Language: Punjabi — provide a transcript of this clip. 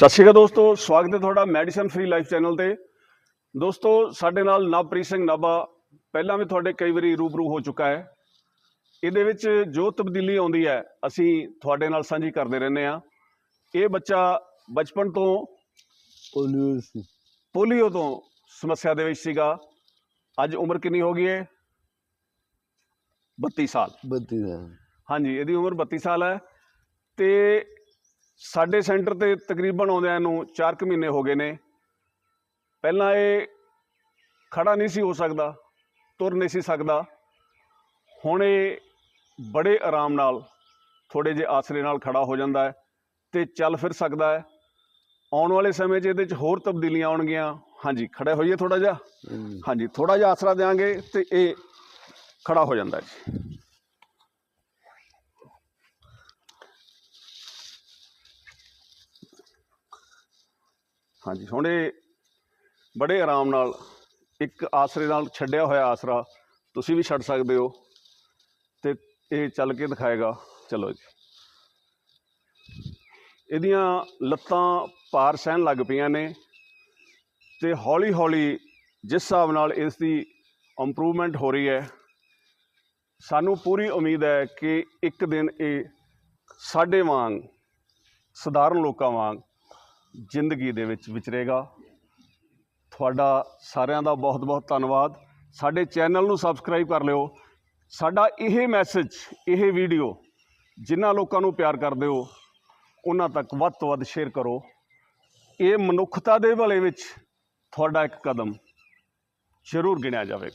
ਸਤਿ ਸ਼੍ਰੀ ਅਕਾਲ ਦੋਸਤੋ ਸਵਾਗਤ ਹੈ ਤੁਹਾਡਾ ਮੈਡੀਸਨ ਫ੍ਰੀ ਲਾਈਫ ਚੈਨਲ ਤੇ। ਦੋਸਤੋ ਸਾਡੇ ਨਾਲ ਨਵਪ੍ਰੀਤ ਸਿੰਘ ਨਾਭਾ ਪਹਿਲਾਂ ਵੀ ਤੁਹਾਡੇ ਕਈ ਵਾਰੀ ਰੂਬਰੂ ਹੋ ਚੁੱਕਾ ਹੈ। ਇਹਦੇ ਵਿੱਚ ਜੋ ਤਬਦੀਲੀ ਆਉਂਦੀ ਹੈ ਅਸੀਂ ਤੁਹਾਡੇ ਨਾਲ ਸਾਂਝੀ ਕਰਦੇ ਰਹਿੰਦੇ ਆ ਇਹ ਬੱਚਾ ਬਚਪਨ ਤੋਂ ਪੋਲੀਓ ਸੀ। ਪੋਲੀਓ ਤੋਂ ਸਮੱਸਿਆ ਦੇ ਵਿੱਚ ਸੀਗਾ। ਅੱਜ ਉਮਰ ਕਿੰਨੀ ਹੋ ਗਈ ਹੈ? 32 ਸਾਲ। ਬੱਤੀ ਦਾ ਹਾਂਜੀ ਇਹਦੀ ਉਮਰ 32 ਸਾਲ ਹੈ। ਤੇ ਸਾਡੇ ਸੈਂਟਰ ਤੇ ਤਕਰੀਬਨ ਆਉਂਦਿਆਂ ਨੂੰ 4 ਕੁ ਮਹੀਨੇ ਹੋ ਗਏ ਨੇ। ਪਹਿਲਾਂ ਇਹ ਖੜਾ ਨਹੀਂ ਸੀ ਹੋ ਸਕਦਾ ਤੁਰ ਨਹੀਂ ਸੀ ਸਕਦਾ। ਹੁਣ ਇਹ ਬੜੇ ਆਰਾਮ ਨਾਲ ਥੋੜੇ ਜਿਹੇ ਆਸਰੇ ਨਾਲ ਖੜਾ ਹੋ ਜਾਂਦਾ ਹੈ ਤੇ ਚੱਲ ਫਿਰ ਸਕਦਾ ਹੈ। ਆਉਣ ਵਾਲੇ ਸਮੇਂ 'ਚ ਇਹਦੇ 'ਚ ਹੋਰ ਤਬਦੀਲੀਆਂ ਆਉਣਗੀਆਂ। ਹਾਂਜੀ ਖੜੇ ਹੋਈਏ ਥੋੜਾ ਜਿਹਾ। ਹਾਂਜੀ ਥੋੜਾ ਜਿਹਾ ਆਸਰਾ ਦੇਾਂਗੇ ਤੇ ਇਹ ਖੜਾ ਹੋ ਜਾਂਦਾ ਜੀ। ਹਾਂਜੀ, ਹੁਣ ਇਹ ਬੜੇ ਆਰਾਮ ਨਾਲ ਇੱਕ ਆਸਰੇ ਨਾਲ ਛੱਡਿਆ ਹੋਇਆ ਆਸਰਾ, ਤੁਸੀਂ ਵੀ ਛੱਡ ਸਕਦੇ ਹੋ। ਤੇ ਇਹ ਚੱਲ ਕੇ ਦਿਖਾਏਗਾ। ਚਲੋ ਜੀ। ਇਹਦੀਆਂ ਲੱਤਾਂ ਭਾਰ ਸਹਿਣ ਲੱਗ ਪਈਆਂ ਨੇ ਤੇ ਹੌਲੀ ਹੌਲੀ ਜਿਸ ਹਿਸਾਬ ਨਾਲ ਇਸ ਦੀ ਇੰਪਰੂਵਮੈਂਟ ਹੋ ਰਹੀ ਹੈ, ਸਾਨੂੰ ਪੂਰੀ ਉਮੀਦ ਹੈ ਕਿ ਇੱਕ ਦਿਨ ਇਹ ਸਾਡੇ ਵਾਂਗ, ਸਧਾਰਨ ਲੋਕਾਂ ਵਾਂਗ ਜ਼ਿੰਦਗੀ ਦੇ ਵਿੱਚ ਵਿਚਰੇਗਾ। ਤੁਹਾਡਾ ਸਾਰਿਆਂ ਦਾ ਬਹੁਤ ਬਹੁਤ ਧੰਨਵਾਦ। ਸਾਡੇ ਚੈਨਲ ਨੂੰ ਸਬਸਕ੍ਰਾਈਬ ਕਰ ਲਿਓ। ਸਾਡਾ ਇਹ ਮੈਸੇਜ, ਇਹ ਵੀਡੀਓ ਜਿਨ੍ਹਾਂ ਲੋਕਾਂ ਨੂੰ ਪਿਆਰ ਕਰਦੇ ਹੋ, ਉਹਨਾਂ ਤੱਕ ਵੱਧ ਤੋਂ ਵੱਧ ਸ਼ੇਅਰ ਕਰੋ। ਇਹ ਮਨੁੱਖਤਾ ਦੇ ਭਲੇ ਵਿੱਚ ਤੁਹਾਡਾ ਇੱਕ ਕਦਮ ਜ਼ਰੂਰ ਗਿਣਿਆ ਜਾਵੇਗਾ।